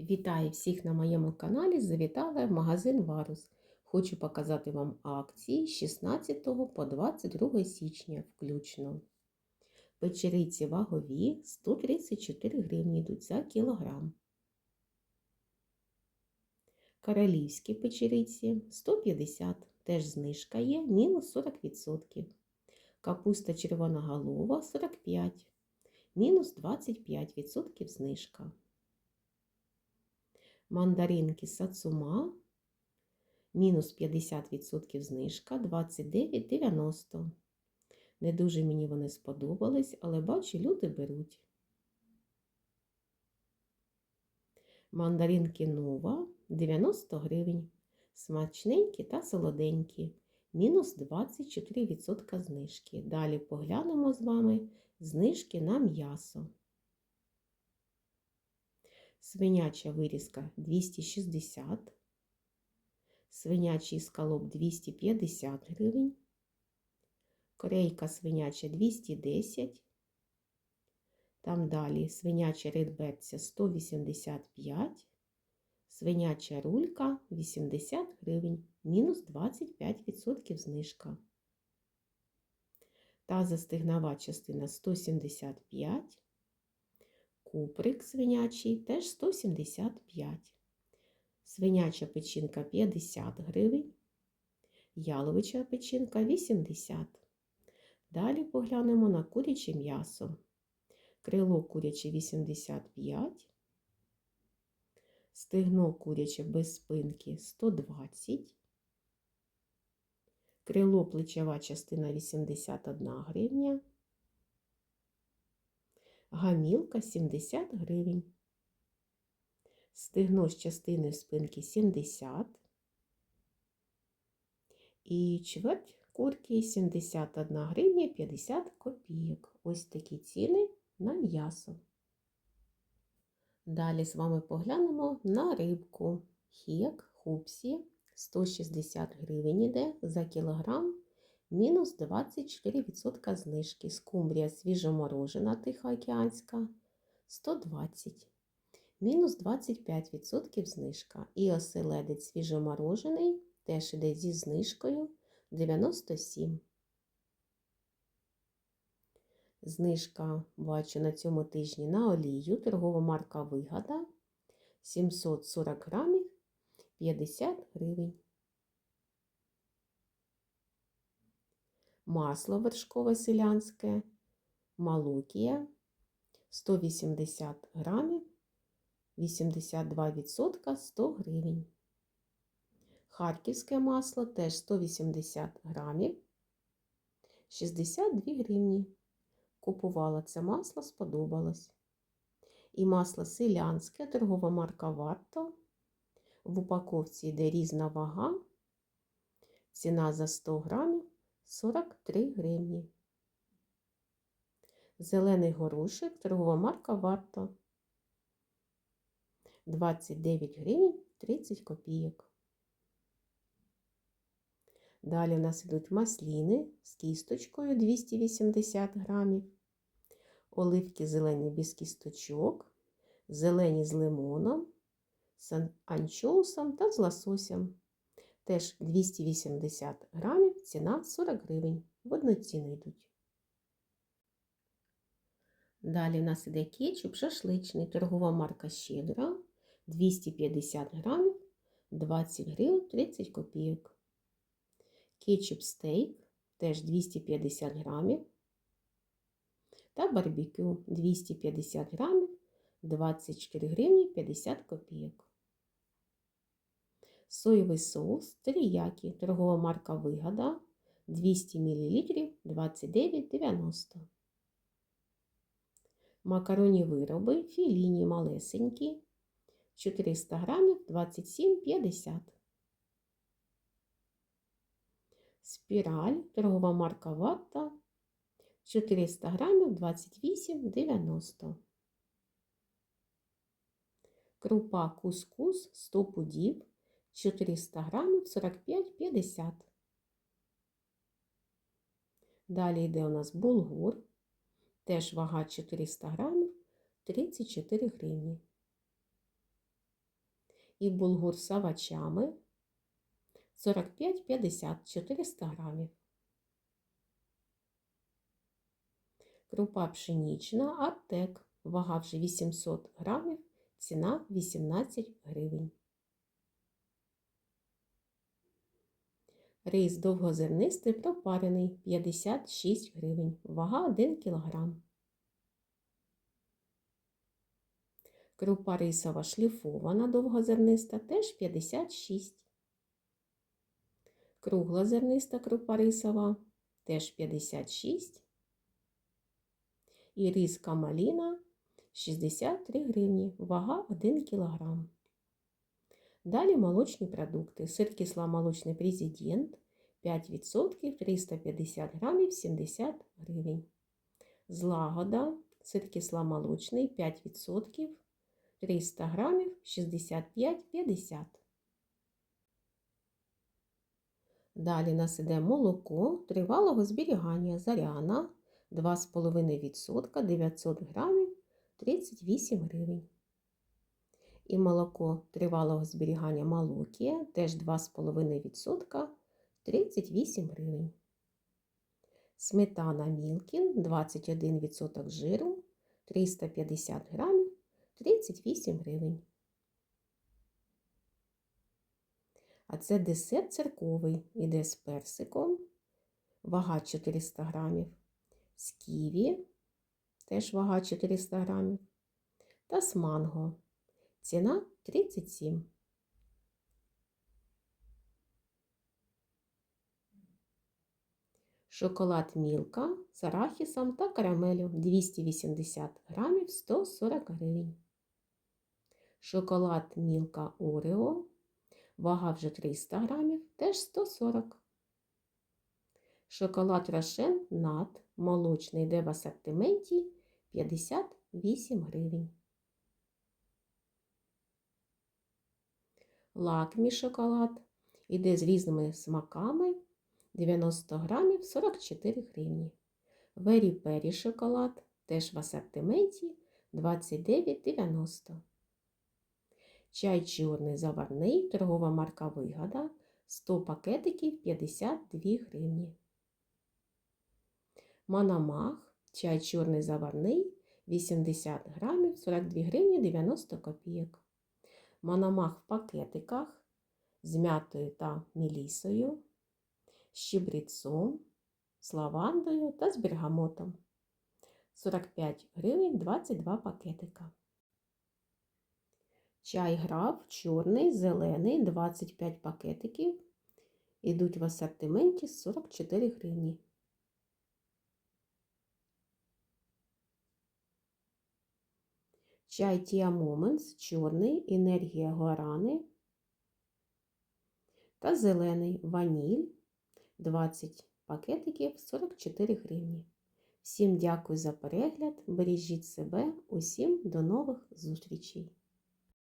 Вітаю всіх на моєму каналі. Завітала в магазин Варус. Хочу показати вам акції з 16 по 22 січня включно. Печериці вагові 134 гривні йдуть за кілограм. Королівські печериці 150, теж знижка є, мінус 40%. Капуста червоноголова 45, мінус 25% знижка мандаринки сацума, мінус 50% знижка 29,90. Не дуже мені вони сподобались, але бачу, люди беруть. Мандаринки нова 90 гривень. Смачненькі та солоденькі. Мінус 24% знижки. Далі поглянемо з вами знижки на м'ясо. Свиняча вирізка 260, свинячий скалоп 250 гривень, корейка свиняча 210, там далі свиняча редберця 185, свиняча рулька 80 гривень, мінус 25% знижка. Та застигнова частина 175 Куприк свинячий теж 175. Свиняча печінка 50 гривень. Яловича печінка 80. Далі поглянемо на куряче м'ясо. Крило куряче 85. Стегно куряче без спинки 120. Крило плечова частина 81 гривня гамілка 70 гривень. Стегно з частиною спинки 70. І чверть курки 71 гривня 50 копійок. Ось такі ціни на м'ясо. Далі з вами поглянемо на рибку. Хек, хупсі 160 гривень іде за кілограм мінус 24% знижки. Скумбрія свіжоморожена тихоокеанська 120, мінус 25% знижка. І оселедець свіжоморожений теж іде зі знижкою 97. Знижка бачу на цьому тижні на олію. Торгова марка Вигода 740 грамів 50 гривень. Масло вершкове селянське, малукія 180 грамів, 82% 100 гривень. Харківське масло теж 180 грамів, 62 гривні. Купувала це масло, сподобалось. І масло селянське, торгова марка Варто. В упаковці йде різна вага. Ціна за 100 грамів 43 гривні. Зелений горошек, торгова марка варто 29 гривень 30 копійок. Далі у нас йдуть масліни з кісточкою 280 грамів, оливки зелені без кісточок, зелені з лимоном, з анчоусом та з лососем теж 280 грамів, ціна 40 гривень. В одну йдуть. Далі в нас іде кетчуп шашличний, торгова марка Щедра 250 грамів, 20 гривень 30 копійок. Кетчуп стейк теж 250 грамів. Та барбекю 250 грамів, 24 гривні 50 копійок соєвий соус теріякі, торгова марка Вигода 200 мл 29,90. Макароні вироби філіні малесенькі 400 грамів 27,50. Спіраль, торгова марка Ватта 400 грамів 28,90. Крупа кускус 100 пудів 400 грамів 45-50. Далі йде у нас булгур, теж вага 400 грамів 34 гривні. і булгур з овочами 45-50 400 грамів. Крупа пшенічна Артек, вага вже 800 грамів, ціна 18 гривень. Рис довгозернистий пропарений 56 гривень, вага 1 кг. Крупа рисова шліфована довгозерниста теж 56. Круглозерниста крупа рисова теж 56. І різка маліна 63 гривні, вага 1 кг. Далі молочні продукти. Сир кисломолочний президент 5% 350 грамів 70 гривень. Злагода, сир кисломолочний 5%. 300 грамів 65-50. Далі нас іде молоко тривалого зберігання заряна 2,5% 900 грамів 38 гривень. І молоко тривалого зберігання молокія теж 2,5% 38 гривень. Сметана Мілкін 21% жиру 350 грамів 38 гривень. А це десерт церковий. Іде з персиком, вага 400 грамів, з ківі, теж вага 400 грамів, та з манго. Ціна 37. Шоколад Мілка з арахісом та карамелю 280 грамів 140 гривень. Шоколад Мілка Орео, вага вже 300 грамів, теж 140. Шоколад Рошен Нат молочний йде в асортименті 58 гривень. Лакмі шоколад іде з різними смаками 90 грамів 44 гривні. Вері Пері шоколад теж в асортименті 29,90. Чай чорний заварний, торгова марка Вигода 100 пакетиків 52 гривні. Манамах, чай чорний заварний 80 грамів 42 гривні 90 копійок. Манамах в пакетиках з м'ятою та мілісою, з щебрецом, з лавандою та з бергамотом. 45 гривень 22 пакетика. Чай граф чорний, зелений, 25 пакетиків. Ідуть в асортименті 44 гривні. Чай Тіа Моментс, чорний, енергія гуарани та зелений ваніль 20 пакетиків 44 гривні. Всім дякую за перегляд. Бережіть себе, усім до нових зустрічей!